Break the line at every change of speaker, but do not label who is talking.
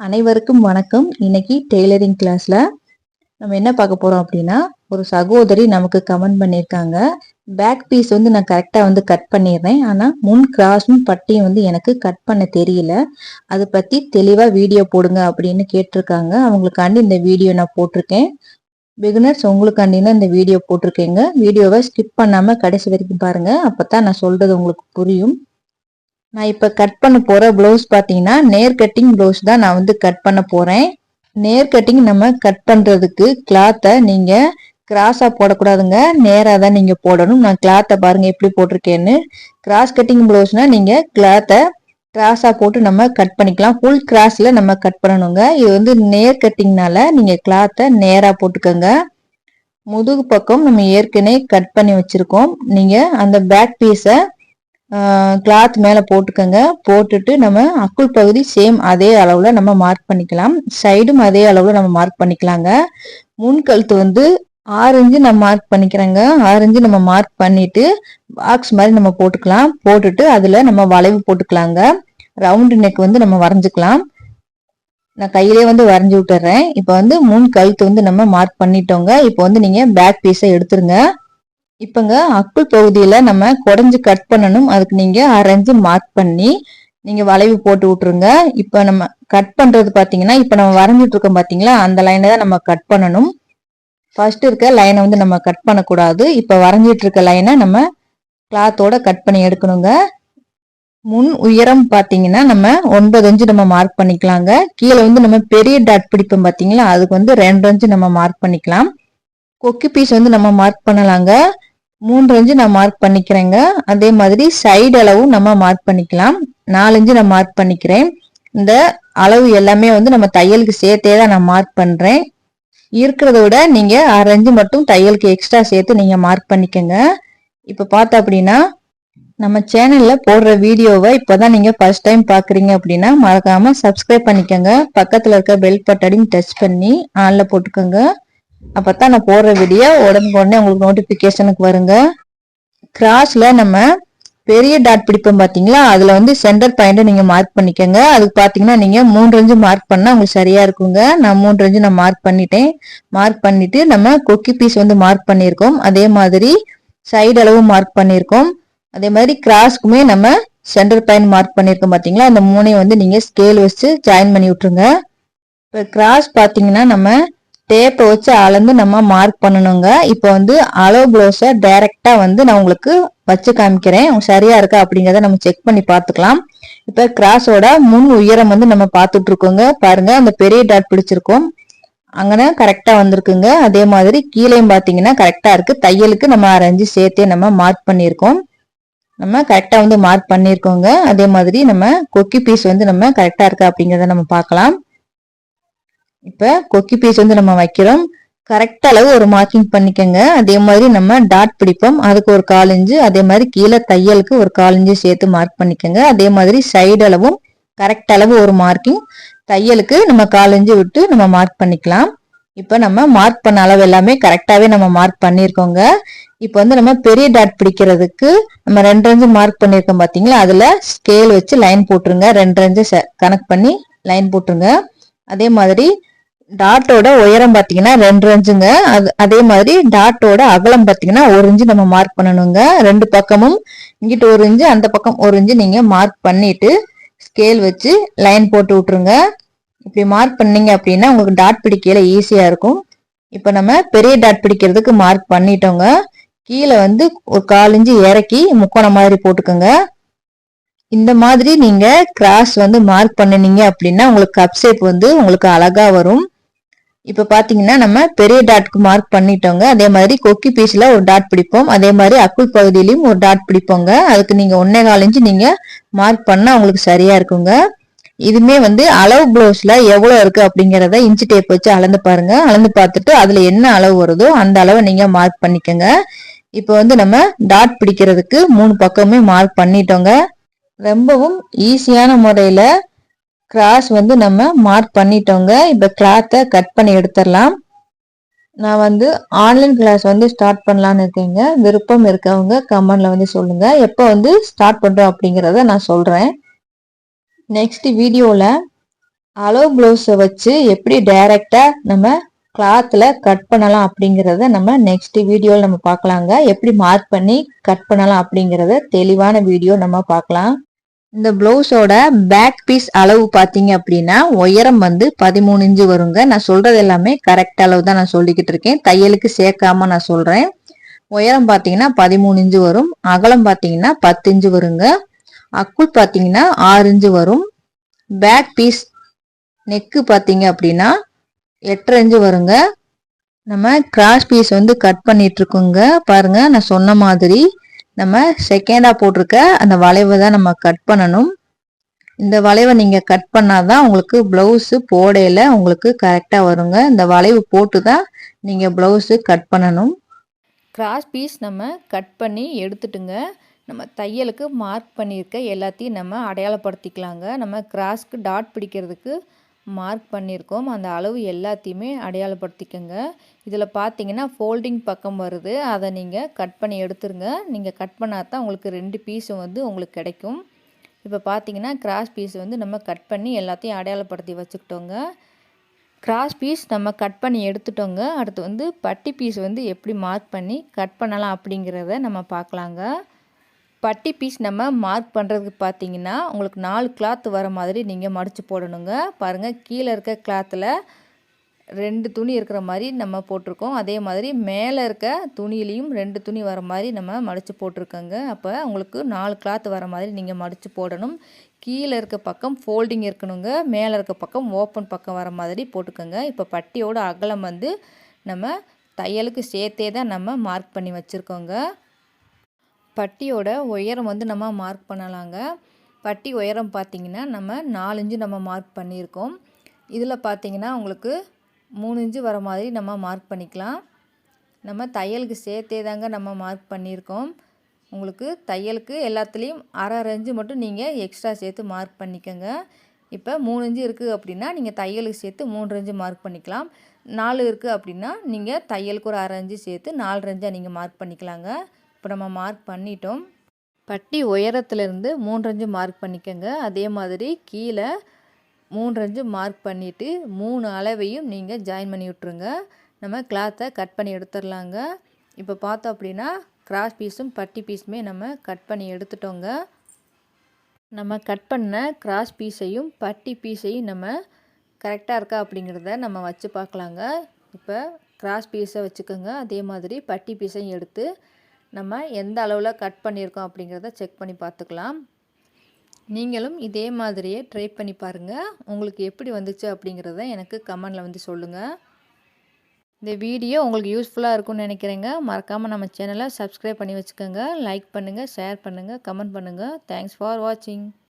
அனைவருக்கும் வணக்கம். இன்னைக்கு டெய்லரிங் கிளாஸ்ல நம்ம என்ன பார்க்க போறோம் அப்படின்னா ஒரு சகோதரி நமக்கு கமெண்ட் பண்ணியிருக்காங்க. பேக் பீஸ் வந்து நான் கரெக்டாக வந்து கட் பண்ணிடுறேன். ஆனால் முன் கிராஸும் பட்டியும் வந்து எனக்கு கட் பண்ண தெரியல. அதை பற்றி தெளிவாக வீடியோ போடுங்க அப்படின்னு கேட்டிருக்காங்க. அவங்களுக்காண்டி இந்த வீடியோ நான் போட்டிருக்கேன். பிகினர்ஸ் உங்களுக்காண்டினா இந்த வீடியோ போட்டிருக்கேங்க. வீடியோவை ஸ்கிப் பண்ணாமல் கடைசி வரைக்கும் பாருங்கள் அப்போ தான் நான் சொல்கிறது உங்களுக்கு புரியும். நான் இப்போ கட் பண்ண போகிற ப்ளவுஸ் பார்த்தீங்கன்னா நேர் கட்டிங் ப்ளவுஸ் தான் நான் வந்து கட் பண்ண போகிறேன் நேர் கட்டிங் நம்ம கட் பண்ணுறதுக்கு கிளாத்தை நீங்கள் கிராஸாக போடக்கூடாதுங்க. நேராக தான் நீங்கள் போடணும். நான் கிளாத்தை பாருங்கள் எப்படி போட்டிருக்கேன்னு. கிராஸ் கட்டிங் ப்ளவுஸ்னால் நீங்கள் கிளாத்தை கிராஸாக போட்டு நம்ம கட் பண்ணிக்கலாம். ஃபுல் கிராஸில் நம்ம கட் பண்ணணுங்க. இது வந்து நேர் கட்டிங்னால நீங்கள் கிளாத்தை நேராக போட்டுக்கோங்க. முதுகு பக்கம் நம்ம ஏற்கனவே கட் பண்ணி வச்சுருக்கோம். நீங்கள் அந்த பேக் பீஸை கிளாத் மேலே போட்டுக்கோங்க. போட்டுட்டு நம்ம அக்குள் பகுதி சேம் அதே அளவில் நம்ம மார்க் பண்ணிக்கலாம். சைடும் அதே அளவில் நம்ம மார்க் பண்ணிக்கலாங்க. முன் கழுத்து வந்து ஆரஞ்சு நம்ம மார்க் பண்ணிக்கிறோங்க. ஆரஞ்சு நம்ம மார்க் பண்ணிட்டு பாக்ஸ் மாதிரி நம்ம போட்டுக்கலாம். போட்டுட்டு அதில் நம்ம வளைவு போட்டுக்கலாங்க. ரவுண்டு நெக் வந்து நம்ம வரைஞ்சிக்கலாம். நான் கையிலே வந்து வரைஞ்சி விட்டுறேன். இப்போ வந்து முன் கழுத்து வந்து நம்ம மார்க் பண்ணிட்டோங்க. இப்போ வந்து நீங்கள் பேக் பீஸை எடுத்துருங்க. இப்போங்க அக்குள் பகுதியில் நம்ம குடஞ்சி கட் பண்ணணும். அதுக்கு நீங்கள் அரைஞ்சு மார்க் பண்ணி நீங்கள் வளைவு போட்டு விட்ருங்க இப்போ நம்ம கட் பண்ணுறது பார்த்தீங்கன்னா இப்போ நம்ம வரைஞ்சிட்டு இருக்கோம் அந்த லைனை தான் நம்ம கட் பண்ணணும். ஃபர்ஸ்ட் இருக்க லைனை வந்து நம்ம கட் பண்ணக்கூடாது. இப்போ வரைஞ்சிட்டு இருக்க லைனை நம்ம கிளாத்தோட கட் பண்ணி எடுக்கணுங்க. முன் உயரம் பார்த்தீங்கன்னா நம்ம ஒன்பது அஞ்சு நம்ம மார்க் பண்ணிக்கலாங்க. கீழே வந்து நம்ம பெரிய டாட் பிடிப்போம் பார்த்தீங்களா அதுக்கு வந்து ரெண்டு அஞ்சு நம்ம மார்க் பண்ணிக்கலாம். கொக்கி பீஸ் வந்து நம்ம மார்க் பண்ணலாங்க. மூன்று நான் மார்க் பண்ணிக்கிறேங்க. அதே மாதிரி சைடு அளவும் நம்ம மார்க் பண்ணிக்கலாம். நாலஞ்சு நான் மார்க் பண்ணிக்கிறேன். இந்த அளவு எல்லாமே வந்து நம்ம தையலுக்கு சேர்த்தே தான் நான் மார்க் பண்றேன். இருக்கிறத விட நீங்க அரைஞ்சு மட்டும் தையலுக்கு எக்ஸ்ட்ரா சேர்த்து நீங்க மார்க் பண்ணிக்கோங்க. இப்ப பார்த்தா அப்படின்னா நம்ம சேனல்ல போடுற வீடியோவை இப்பதான் நீங்க ஃபர்ஸ்ட் டைம் பாக்குறீங்க அப்படின்னா மறக்காம சப்ஸ்கிரைப் பண்ணிக்கோங்க. பக்கத்துல இருக்க பெல் பட்டனையும் டச் பண்ணி ஆன்ல போட்டுக்கோங்க. அப்பதான் நான் போடுற வீடியோ உடனே உங்களுக்கு நோட்டிபிகேஷனுக்கு வருங்க. கிராஸ்ல நம்ம பெரிய டாட் பிடிப்போம் பாத்தீங்களா? அதுல வந்து சென்டர் பாயிண்ட் நீங்க மார்க் பண்ணிக்கோங்க. அதுக்கு பாத்தீங்கன்னா நீங்க மூன்றஞ்சு மார்க் பண்ணா உங்களுக்கு சரியா இருக்குங்க. நான் மூன்று நான் மார்க் பண்ணிட்டேன். மார்க் பண்ணிட்டு நம்ம கொக்கி பீஸ் வந்து மார்க் பண்ணியிருக்கோம். அதே மாதிரி சைடு அளவு மார்க் பண்ணியிருக்கோம். அதே மாதிரி கிராஸ்க்குமே நம்ம சென்டர் பாயிண்ட் மார்க் பண்ணியிருக்கோம் பாத்தீங்களா? அந்த மூணையும் வந்து நீங்க ஸ்கேல் வச்சு ஜாயின் பண்ணி விட்டுருங்க. இப்போ கிராஸ் பாத்தீங்கன்னா நம்ம டேப்பை வச்சு அளந்து நம்ம மார்க் பண்ணணுங்க. இப்போ வந்து அளவு ப்ளவுஸை டைரக்டா வந்து நான் உங்களுக்கு வச்சு காமிக்கிறேன். சரியா இருக்கா அப்படிங்கிறத நம்ம செக் பண்ணி பார்த்துக்கலாம். இப்போ கிராஸோட முன் உயரம் வந்து நம்ம பார்த்துட்டு இருக்கோங்க. பாருங்க அந்த பெரிய டாட் பிடிச்சிருக்கோம். அங்கன கரெக்டாக வந்திருக்குங்க. அதே மாதிரி கீழேயும் பார்த்தீங்கன்னா கரெக்டாக இருக்கு. தையலுக்கு நம்ம அரைஞ்சு சேர்த்தே நம்ம மார்க் பண்ணியிருக்கோம். நம்ம கரெக்டாக வந்து மார்க் பண்ணியிருக்கோங்க. அதே மாதிரி நம்ம கொக்கி பீஸ் வந்து நம்ம கரெக்டாக இருக்கா அப்படிங்கிறத நம்ம பார்க்கலாம். இப்ப கொக்கி பீஸ் வந்து நம்ம வைக்கிறோம். கரெக்ட் அளவு ஒரு மார்க்கிங் பண்ணிக்கோங்க. அதே மாதிரி நம்ம டாட் பிடிப்போம். அதுக்கு ஒரு கால் இஞ்சு அதே மாதிரி கீழே தையலுக்கு ஒரு கால் சேர்த்து மார்க் பண்ணிக்கோங்க. அதே மாதிரி சைடு அளவும் கரெக்ட் அளவு ஒரு மார்க்கிங் தையலுக்கு நம்ம கால் இன்ச்சு விட்டு நம்ம மார்க் பண்ணிக்கலாம். இப்போ நம்ம மார்க் பண்ண அளவு எல்லாமே கரெக்டாவே நம்ம மார்க் பண்ணியிருக்கோங்க இப்போ வந்து நம்ம பெரிய டாட் பிடிக்கிறதுக்கு நம்ம ரெண்டு இன்ச்சு மார்க் பண்ணியிருக்கோம் பார்த்தீங்களா அதுல ஸ்கேல் வச்சு லைன் போட்டுருங்க. ரெண்டு இன்ச்சு கனெக்ட் பண்ணி லைன் போட்டுருங்க. அதே மாதிரி டாட்டோட உயரம் பார்த்தீங்கன்னா ரெண்டு இன்ச்சுங்க அது அதே மாதிரி டாட்டோட அகலம் பார்த்தீங்கன்னா ஒரு இன்ச்சு நம்ம மார்க் பண்ணணுங்க. ரெண்டு பக்கமும் இங்கிட்டு ஒரு இன்ச்சு அந்த பக்கம் ஒரு இன்ச்சு நீங்கள் மார்க் பண்ணிட்டு ஸ்கேல் வச்சு லைன் போட்டு விட்டுருங்க. இப்படி மார்க் பண்ணீங்க அப்படின்னா உங்களுக்கு டாட் பிடிக்கல ஈஸியாக இருக்கும். இப்போ நம்ம பெரிய டாட் பிடிக்கிறதுக்கு மார்க் பண்ணிட்டோங்க. கீழே வந்து ஒரு காலஞ்சு இறக்கி முக்கோணம் மாதிரி போட்டுக்கோங்க. இந்த மாதிரி நீங்கள் கிராஸ் வந்து மார்க் பண்ணினீங்க அப்படின்னா உங்களுக்கு கப் ஷேப் வந்து உங்களுக்கு அழகாக வரும். இப்ப பாத்தீங்கன்னா நம்ம பெரிய டாட்க்கு மார்க் பண்ணிட்டோங்க. அதே மாதிரி கொக்கி பீஸ்ல ஒரு டாட் பிடிப்போம். அதே மாதிரி அக்குள் பகுதியிலையும் ஒரு டாட் பிடிப்போங்க. அதுக்கு நீங்க ஒன்னே கால் இன்ச்சு நீங்க மார்க் பண்ணா உங்களுக்கு சரியா இருக்குங்க. இதுமே வந்து அளவு ப்ளவுஸ்ல எவ்வளவு இருக்கு அப்படிங்கறத இன்ச்சு டேப் வச்சு அளந்து பாருங்க. அளந்து பார்த்துட்டு அதுல என்ன அளவு வருதோ அந்த அளவை நீங்க மார்க் பண்ணிக்கோங்க. இப்போ வந்து நம்ம டாட் பிடிக்கிறதுக்கு மூணு பக்கமே மார்க் பண்ணிட்டோங்க. ரொம்பவும் ஈஸியான முறையில கிராஸ் வந்து நம்ம மார்க் பண்ணிட்டோங்க. இப்போ கிளாத்தை கட் பண்ணி எடுத்துடலாம். நான் வந்து ஆன்லைன் கிளாஸ் வந்து ஸ்டார்ட் பண்ணலான்னு இருக்கேங்க. விருப்பம் இருக்கவங்க கமெண்ட்ல வந்து சொல்லுங்க. எப்போ வந்து ஸ்டார்ட் பண்ணுறோம் அப்படிங்கிறத நான் சொல்கிறேன் நெக்ஸ்ட் வீடியோவில் அலோ ப்ளவுஸை வச்சு எப்படி டைரெக்டாக நம்ம கிளாத்தில் கட் பண்ணலாம் அப்படிங்கிறத நம்ம நெக்ஸ்ட் வீடியோவில் நம்ம பார்க்கலாங்க. எப்படி மார்க் பண்ணி கட் பண்ணலாம் அப்படிங்கிறத தெளிவான வீடியோ நம்ம பார்க்கலாம். இந்த ப்ளவுஸோட பேக் பீஸ் அளவு பார்த்தீங்க அப்படின்னா உயரம் வந்து பதிமூணு இன்ச்சு வருங்க. நான் சொல்றது எல்லாமே கரெக்ட் அளவு தான் நான் சொல்லிக்கிட்டு இருக்கேன். தையலுக்கு சேர்க்காம நான் சொல்றேன். உயரம் பார்த்தீங்கன்னா பதிமூணு இன்ச்சு வரும். அகலம் பார்த்தீங்கன்னா பத்து இன்ச்சு வருங்க. அக்குள் பார்த்தீங்கன்னா ஆறு இன்ச்சு வரும். பேக் பீஸ் நெக்கு பார்த்தீங்க அப்படின்னா எட்டரை இன்ச்சு வருங்க. நம்ம கிராஸ் பீஸ் வந்து கட் பண்ணிட்டு இருக்கோங்க. பாருங்க நான் சொன்ன மாதிரி நம்ம செகண்டாக போட்டிருக்க அந்த வளைவை தான் நம்ம கட் பண்ணணும். இந்த வளைவை நீங்கள் கட் பண்ணாதான் உங்களுக்கு ப்ளவுஸு போடையில் உங்களுக்கு கரெக்டாக வருங்க. இந்த வளைவு போட்டு தான் நீங்கள் ப்ளவுஸு கட் பண்ணணும். கிராஸ் பீஸ் நம்ம கட் பண்ணி எடுத்துட்டுங்க. நம்ம தையலுக்கு மார்க் பண்ணியிருக்க எல்லாத்தையும் நம்ம அடையாளப்படுத்திக்கலாங்க. நம்ம கிராஸ்க்கு டாட் பிடிக்கிறதுக்கு மார்க் பண்ணியிருக்கோம். அந்த அளவு எல்லாத்தையுமே அடையாளப்படுத்திக்கோங்க. இதில் பார்த்தீங்கன்னா ஃபோல்டிங் பக்கம் வருது. அதை நீங்கள் கட் பண்ணி எடுத்துருங்க. நீங்கள் கட் பண்ணால் தான் உங்களுக்கு ரெண்டு பீஸும் வந்து உங்களுக்கு கிடைக்கும். இப்போ பார்த்தீங்கன்னா கிராஸ் பீஸ் வந்து நம்ம கட் பண்ணி எல்லாத்தையும் அடையாளப்படுத்தி வச்சுக்கிட்டோங்க. கிராஸ் பீஸ் நம்ம கட் பண்ணி எடுத்துட்டோங்க. அடுத்து வந்து பட்டி பீஸ் வந்து எப்படி மார்க் பண்ணி கட் பண்ணலாம் அப்படிங்கிறத நம்ம பார்க்கலாங்க. பட்டி பீஸ் நம்ம மார்க் பண்ணுறதுக்கு பார்த்தீங்கன்னா உங்களுக்கு நாலு கிளாத் வர மாதிரி நீங்கள் மடித்து போடணுங்க. பாருங்கள் கீழே இருக்க கிளாத்தில் ரெண்டு துணி இருக்கிற மாதிரி நம்ம போட்டிருக்கோம். அதே மாதிரி மேலே இருக்க துணியிலையும் ரெண்டு துணி வர மாதிரி நம்ம மடித்து போட்டிருக்கோங்க. அப்போ உங்களுக்கு நாலு கிளாத் வர மாதிரி நீங்கள் மடித்து போடணும். கீழே இருக்க பக்கம் ஃபோல்டிங் இருக்கணுங்க. மேலே இருக்க பக்கம் ஓப்பன் பக்கம் வர மாதிரி போட்டுக்கோங்க. இப்போ பட்டியோட அகலம் வந்து நம்ம தையலுக்கு சேர்த்தே தான் நம்ம மார்க் பண்ணி வச்சுருக்கோங்க. பட்டியோட உயரம் வந்து நம்ம மார்க் பண்ணலாங்க. பட்டி உயரம் பார்த்திங்கன்னா நம்ம நாலஞ்சு நம்ம மார்க் பண்ணியிருக்கோம். இதில் பார்த்திங்கன்னா உங்களுக்கு மூணு இன்ச்சு வர மாதிரி நம்ம மார்க் பண்ணிக்கலாம். நம்ம தையலுக்கு சேர்த்தே தாங்க நம்ம மார்க் பண்ணியிருக்கோம். உங்களுக்கு தையலுக்கு எல்லாத்துலேயும் அரை அரை இன்ச்சு மட்டும் நீங்கள் எக்ஸ்ட்ரா சேர்த்து மார்க் பண்ணிக்கோங்க. இப்போ மூணு இன்ச்சு இருக்குது அப்படின்னா நீங்கள் தையலுக்கு சேர்த்து மூன்று இன்ச்சு மார்க் பண்ணிக்கலாம். நாலு இருக்குது அப்படின்னா நீங்கள் தையலுக்கு ஒரு அரை இன்ச்சு சேர்த்து நாலு இன்ச்சாக நீங்கள் மார்க் பண்ணிக்கலாங்க. இப்போ நம்ம மார்க் பண்ணிட்டோம். பட்டி உயரத்துலேருந்து மூன்றஞ்சு மார்க் பண்ணிக்கோங்க. அதே மாதிரி கீழே மூன்றஞ்சு மார்க் பண்ணிவிட்டு மூணு அளவையும் நீங்கள் ஜாயின் பண்ணி விட்ருங்க நம்ம கிளாத்தை கட் பண்ணி எடுத்துடலாங்க. இப்போ பார்த்தோம் அப்படின்னா கிராஸ் பீஸும் பட்டி பீஸுமே நம்ம கட் பண்ணி எடுத்துட்டோங்க. நம்ம கட் பண்ண கிராஸ் பீஸையும் பட்டி பீஸையும் நம்ம கரெக்டாக இருக்கா அப்படிங்கிறத நம்ம வச்சு பார்க்கலாங்க. இப்போ கிராஸ் பீஸை வச்சுக்கோங்க. அதே மாதிரி பட்டி பீஸையும் எடுத்து நம்ம எந்த அளவில் கட் பண்ணியிருக்கோம் அப்படிங்கிறத செக் பண்ணி பார்த்துக்கலாம். நீங்களும் இதே மாதிரியே ட்ரை பண்ணி பாருங்கள் உங்களுக்கு எப்படி வந்துச்சு அப்படிங்கிறத எனக்கு கமெண்டில் வந்து சொல்லுங்கள் இந்த வீடியோ உங்களுக்கு யூஸ்ஃபுல்லாக இருக்கும்னு நினைக்கிறேங்க. மறக்காமல் நம்ம சேனலை சப்ஸ்கிரைப் பண்ணி வச்சுக்கோங்க. லைக் பண்ணுங்கள் ஷேர் பண்ணுங்கள் கமெண்ட் பண்ணுங்கள் தேங்க்ஸ் ஃபார் வாட்சிங்